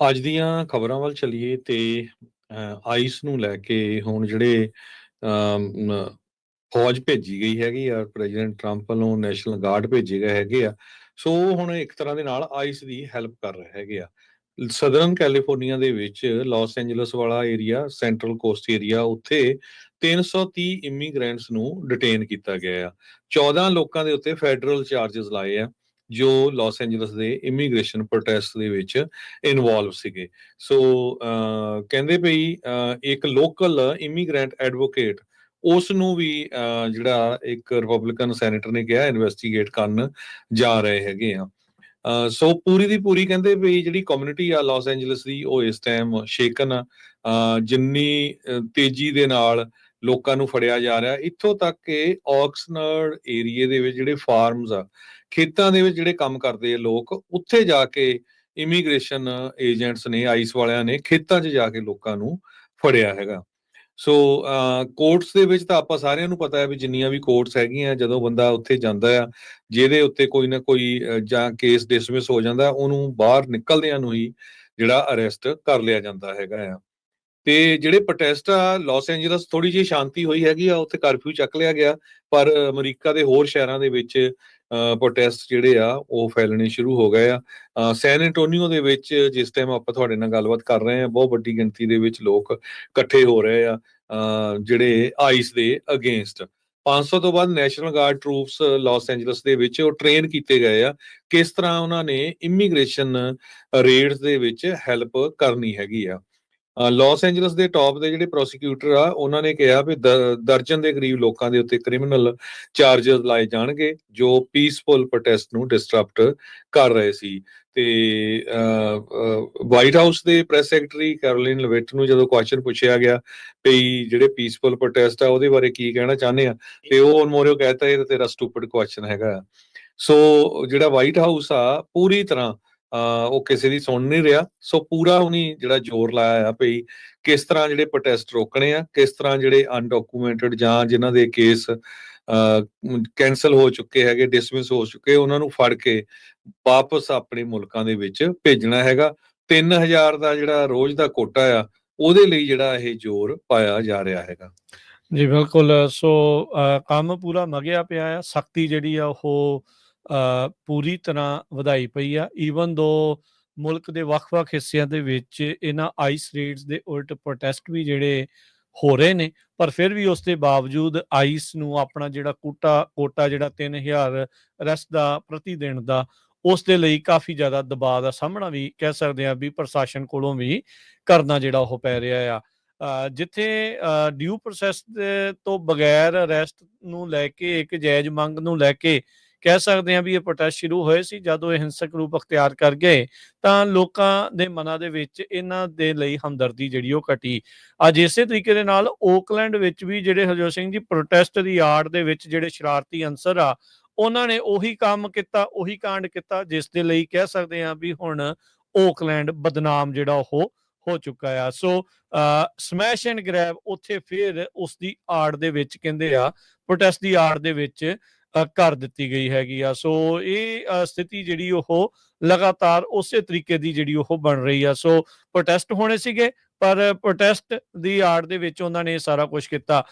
ਅੱਜ ਦੀਆਂ ਖਬਰਾਂ ਵੱਲ ਚੱਲੀਏ ਤੇ ਆਈਸ ਨੂੰ ਲੈ ਕੇ ਹੁਣ ਜਿਹੜੇ ਫੌਜ ਭੇਜੀ ਗਈ ਹੈਗੀ ਆ, ਪ੍ਰੈਜ਼ੀਡੈਂਟ ਟਰੰਪ ਵੱਲੋਂ ਨੈਸ਼ਨਲ ਗਾਰਡ ਭੇਜੇ ਗਏ ਹੈਗੇ ਆ, ਸੋ ਹੁਣ ਇੱਕ ਤਰ੍ਹਾਂ ਦੇ ਨਾਲ ਆਈਸ ਦੀ ਹੈਲਪ ਕਰ ਰਹੇ ਹੈਗੇ ਆ। ਸਦਰਨ ਕੈਲੀਫੋਰਨੀਆ ਦੇ ਵਿੱਚ ਲਾਸ ਐਂਜਲਸ ਵਾਲਾ ਏਰੀਆ, ਸੈਂਟਰਲ ਕੋਸਟ ਏਰੀਆ, ਉੱਥੇ 330 ਇਮੀਗ੍ਰੈਂਟਸ ਨੂੰ ਡਿਟੇਨ ਕੀਤਾ ਗਿਆ ਆ। 14 ਲੋਕਾਂ ਦੇ ਉੱਤੇ ਫੈਡਰਲ ਚਾਰजेस ਲਾਏ ਆ। ਜੋ ਲਾਸ ਐਂਜਲਸ ਦੇ ਇਮੀਗ੍ਰੇਸ਼ਨ ਪ੍ਰੋਟੈਸਟ ਦੇ ਵਿੱਚ ਇਨਵੋਲਵ ਸੀਗੇ। ਸੋ ਕਹਿੰਦੇ ਭਈ ਇੱਕ ਲੋਕਲ ਇਮੀਗ੍ਰੈਂਟ ਐਡਵੋਕੇਟ ਉਸ ਨੂੰ ਵੀ ਜਿਹੜਾ ਇੱਕ ਰਿਪਬਲਿਕਨ ਸੈਨੇਟਰ ਨੇ ਕਿਹਾ ਇਨਵੈਸਟੀਗੇਟ ਕਰਨ ਜਾ ਰਹੇ ਹੈਗੇ ਆ। ਸੋ ਪੂਰੀ ਦੀ ਪੂਰੀ ਕਹਿੰਦੇ ਵੀ ਜਿਹੜੀ ਕਮਿਊਨਿਟੀ ਆ ਲਾਸ ਐਂਜਲਸ ਦੀ ਉਹ ਇਸ ਟਾਈਮ ਸ਼ੇਕਨ ਆ। ਅਹ, ਜਿੰਨੀ ਤੇਜ਼ੀ ਦੇ ਨਾਲ ਲੋਕਾਂ ਨੂੰ ਫੜਿਆ ਜਾ ਰਿਹਾ ਇੱਥੋਂ ਤੱਕ ਕਿ ਆਕਸਨਰਡ ਏਰੀਏ ਦੇ ਵਿੱਚ ਜਿਹੜੇ ਫਾਰਮਸ ਆ ਖੇਤਾਂ ਦੇ ਵਿੱਚ ਜਿਹੜੇ ਕੰਮ ਕਰਦੇ ਆ ਲੋਕ, ਉੱਥੇ ਜਾ ਕੇ ਇਮੀਗ੍ਰੇਸ਼ਨ ਏਜੰਟਸ ਨੇ ਆਈਸ ਵਾਲਿਆਂ ਨੇ ਖੇਤਾਂ 'ਚ ਜਾ ਕੇ ਲੋਕਾਂ ਨੂੰ ਫੜਿਆ ਹੈਗਾ। ਸੋ ਕੋਰਟਸ ਦੇ ਵਿੱਚ ਤਾਂ ਆਪਾਂ ਸਾਰਿਆਂ ਨੂੰ ਪਤਾ ਹੈ ਵੀ ਜਿੰਨੀਆਂ ਵੀ ਕੋਰਟਸ ਹੈਗੀਆਂ, ਜਦੋਂ ਬੰਦਾ ਉੱਥੇ ਜਾਂਦਾ ਆ, ਜਿਹਦੇ ਉੱਤੇ ਕੋਈ ਨਾ ਕੋਈ ਜਾਂ ਕੇਸ ਡਿਸਮਿਸ ਹੋ ਜਾਂਦਾ, ਉਹਨੂੰ ਬਾਹਰ ਨਿਕਲਦਿਆਂ ਨੂੰ ਹੀ ਜਿਹੜਾ ਅਰੈਸਟ ਕਰ ਲਿਆ ਜਾਂਦਾ ਹੈਗਾ ਆ। ਤੇ ਜਿਹੜੇ ਪ੍ਰੋਟੈਸਟ ਆ ਲਾਸ ਐਂਜਲਸ ਥੋੜੀ ਜਿਹੀ ਸ਼ਾਂਤੀ ਹੋਈ ਹੈਗੀ ਆ, ਉੱਥੇ ਕਰਫਿਊ ਚੱਕ ਲਿਆ ਗਿਆ, ਪਰ ਅਮਰੀਕਾ ਦੇ ਹੋਰ ਸ਼ਹਿਰਾਂ ਦੇ ਵਿੱਚ ਪ੍ਰੋਟੈਸਟ ਜਿਹੜੇ ਆ, ਉਹ ਫੈਲਣੇ ਸ਼ੁਰੂ ਹੋ ਗਏ ਆ। ਸੈਨ ਐਂਟੋਨੀਓ ਦੇ ਵਿੱਚ ਜਿਸ ਟਾਈਮ ਆਪਾਂ ਤੁਹਾਡੇ ਨਾਲ ਗੱਲਬਾਤ ਕਰ ਰਹੇ ਆ ਬਹੁਤ ਵੱਡੀ ਗਿਣਤੀ ਦੇ ਵਿੱਚ ਲੋਕ ਇਕੱਠੇ ਹੋ ਰਹੇ ਆ ਜਿਹੜੇ ਆਈਸ ਦੇ ਅਗੇਂਸਟ 500 ਤੋਂ ਵੱਧ National Guard troops Los Angeles ਦੇ ਵਿੱਚ ਉਹ ਟ੍ਰੇਨ ਕੀਤੇ ਗਏ ਆ। ਕਿਸ ਤਰ੍ਹਾਂ ਉਹਨਾਂ ਨੇ ਇਮੀਗ੍ਰੇਸ਼ਨ ਰੇਡਸ ਦੇ ਵਿੱਚ ਹੈਲਪ ਕਰਨੀ ਹੈਗੀ ਆ। ਲਾਸ ਐਂਜਲਸ ਦੇ ਟਾਪ ਦੇ ਜਿਹੜੇ ਪ੍ਰੋਸੀਕਿਊਟਰ ਆ, ਉਹਨਾਂ ਨੇ ਕਿਹਾ ਵੀ ਦਰਜਨ ਦੇ ਕਰੀਬ ਲੋਕਾਂ ਦੇ ਉੱਤੇ ਕ੍ਰਿਮੀਨਲ ਚਾਰजेस ਲਾਏ ਜਾਣਗੇ, ਜੋ ਪੀਸਫੁਲ ਪ੍ਰੋਟੈਸਟ ਨੂੰ ਡਿਸਟਰਪਟ ਕਰ ਰਹੇ ਸੀ। ਤੇ ਵਾਈਟ ਹਾਊਸ ਦੇ ਪ੍ਰੈਸ ਸੈਕਟਰੀ ਕੈਰੋਲਿਨ ਲਵਿਟ ਨੂੰ ਜਦੋਂ ਕੁਐਸਚਨ ਪੁੱਛਿਆ ਗਿਆ ਵੀ ਜਿਹੜੇ ਪੀਸਫੁਲ ਪ੍ਰੋਟੈਸਟ ਆ, ਉਹਦੇ ਬਾਰੇ ਕੀ ਕਹਿਣਾ ਚਾਹੁੰਦੇ ਆ, ਤੇ ਉਹ ਮੋਰਿਓ ਕਹਿੰਦਾ ਇਹ ਤੇਰਾ ਸਟੂਪਿਡ ਕੁਐਸਚਨ ਹੈਗਾ। ਸੋ ਜਿਹੜਾ ਵਾਈਟ ਹਾਊਸ ਆ, ਪੂਰੀ ਤਰ੍ਹਾਂ ਉਹ ਕਿਸੇ ਦੀ ਸੁਣ ਨਹੀਂ ਰਿਹਾ। ਸੋ ਪੂਰਾ ਉਹਨੀ ਜਿਹੜਾ ਜ਼ੋਰ ਲਾਇਆ ਆ ਭਈ ਕਿਸ ਤਰ੍ਹਾਂ ਜਿਹੜੇ ਪ੍ਰੋਟੈਸਟ ਰੋਕਣੇ ਆ, ਕਿਸ ਤਰ੍ਹਾਂ ਜਿਹੜੇ ਅਨਡਾਕੂਮੈਂਟਡ ਜਾਂ ਜਿਨ੍ਹਾਂ ਦੇ ਕੇਸ ਕੈਨਸਲ ਹੋ ਚੁੱਕੇ ਹੈਗੇ ਡਿਸਮਿਸ ਹੋ ਚੁੱਕੇ, ਉਹਨਾਂ ਨੂੰ ਫੜ ਕੇ ਵਾਪਸ ਆਪਣੇ ਮੁਲਕਾਂ ਦੇ ਵਿੱਚ ਭੇਜਣਾ ਹੈਗਾ। 3000 ਦਾ ਜਿਹੜਾ ਰੋਜ਼ ਦਾ ਕੋਟਾ ਆ, ਉਹਦੇ ਲਈ ਜਿਹੜਾ ਇਹ ਜ਼ੋਰ ਪਾਇਆ ਜਾ ਰਿਹਾ ਹੈਗਾ। ਜੀ ਬਿਲਕੁਲ। ਸੋ ਕੰਮ ਪੂਰਾ ਮਗਿਆ ਪਿਆ ਆ। ਸਖਤੀ ਜਿਹੜੀ ਆ ਉਹ ਪੂਰੀ ਤਰ੍ਹਾਂ ਵਧਾਈ ਪਈ ਆ। ਈਵਨ ਦੋ ਮੁਲਕ ਦੇ ਵੱਖ-ਵੱਖ ਹਿੱਸਿਆਂ ਦੇ ਵਿੱਚ ਇਹਨਾਂ ਆਈਸ ਰੇਡਸ ਦੇ ਉਲਟ ਪ੍ਰੋਟੈਸਟ ਵੀ ਜਿਹੜੇ ਹੋ ਰਹੇ ਨੇ ਪਰ ਫਿਰ ਵੀ ਉਸ ਦੇ ਬਾਵਜੂਦ ਆਈਸ ਨੂੰ ਆਪਣਾ ਜਿਹੜਾ ਕੋਟਾ ਕੋਟਾ ਜਿਹੜਾ 3000 ਰੈਸਟ ਦਾ ਪ੍ਰਤੀ ਦਿਨ ਦਾ ਉਸ ਦੇ ਲਈ ਕਾਫੀ ਜ਼ਿਆਦਾ ਦਬਾਅ ਦਾ ਸਾਹਮਣਾ ਵੀ ਕਹਿ ਸਕਦੇ ਆ ਵੀ ਪ੍ਰਸ਼ਾਸਨ ਕੋਲੋਂ ਵੀ ਕਰਨਾ ਜਿਹੜਾ ਉਹ ਪੈ ਰਿਹਾ ਆ। ਅ, ਜਿੱਥੇ ਡਿਊ ਪ੍ਰੋਸੈਸ ਤੋਂ ਬਗੈਰ ਅਰੈਸਟ ਨੂੰ ਲੈ ਕੇ ਇੱਕ ਜਾਇਜ਼ ਮੰਗ ਨੂੰ ਲੈ ਕੇ ਕਹਿ ਸਕਦੇ ਹਾਂ ਵੀ ਇਹ ਪ੍ਰੋਟੈਸਟ ਸ਼ੁਰੂ ਹੋਏ ਸੀ, ਜਦੋਂ ਇਹ ਹਿੰਸਕ ਰੂਪ ਅਖਤਿਆਰ ਕਰ ਗਏ, ਤਾਂ ਲੋਕਾਂ ਦੇ ਮਨਾਂ ਦੇ ਵਿੱਚ ਇਹਨਾਂ ਦੇ ਲਈ ਹਮਦਰਦੀ ਜਿਹੜੀ ਉਹ ਘਟੀ। ਅੱਜ ਇਸੇ ਤਰੀਕੇ ਦੇ ਨਾਲ ਓਕਲੈਂਡ ਵਿੱਚ ਵੀ ਜਿਹੜੇ ਹਰਜੋਤ ਸਿੰਘ ਜੀ ਪ੍ਰੋਟੈਸਟ ਦੀ ਆੜ ਦੇ ਵਿੱਚ ਜਿਹੜੇ ਸ਼ਰਾਰਤੀ ਅੰਸਰ ਆ, ਉਹਨਾਂ ਨੇ ਉਹੀ ਕੰਮ ਕੀਤਾ, ਉਹੀ ਕਾਂਡ ਕੀਤਾ, ਜਿਸ ਦੇ ਲਈ ਕਹਿ ਸਕਦੇ ਹਾਂ ਵੀ ਹੁਣ ਓਕਲੈਂਡ ਬਦਨਾਮ ਜਿਹੜਾ ਉਹ ਹੋ ਚੁੱਕਾ ਆ। ਸੋ ਸਮੈਸ਼ ਐਂਡ ਗ੍ਰੈਬ ਉੱਥੇ ਫਿਰ ਉਸ ਦੀ ਆੜ ਦੇ ਵਿੱਚ ਕਹਿੰਦੇ ਆ, ਪ੍ਰੋਟੈਸਟ ਦੀ ਆੜ ਦੇ ਵਿੱਚ ਕਰ ਦਿੱਤੀ ਗਈ ਹੈਗੀ ਆ। ਸੋ ਇਹ ਸਥਿਤੀ ਜਿਹੜੀ ਉਹ ਲਗਾਤਾਰ ਉਸੇ ਤਰੀਕੇ ਦੀ ਜਿਹੜੀ ਉਹ ਬਣ ਰਹੀ ਆ। ਸੋ ਪ੍ਰੋਟੈਸਟ ਹੋਣੇ ਸੀਗੇ, ਪਰ ਪ੍ਰੋਟੈਸਟ ਦੀ ਆੜ ਦੇ ਵਿੱਚ ਉਹਨਾਂ ਨੇ ਸਾਰਾ ਕੁਝ ਕੀਤਾ।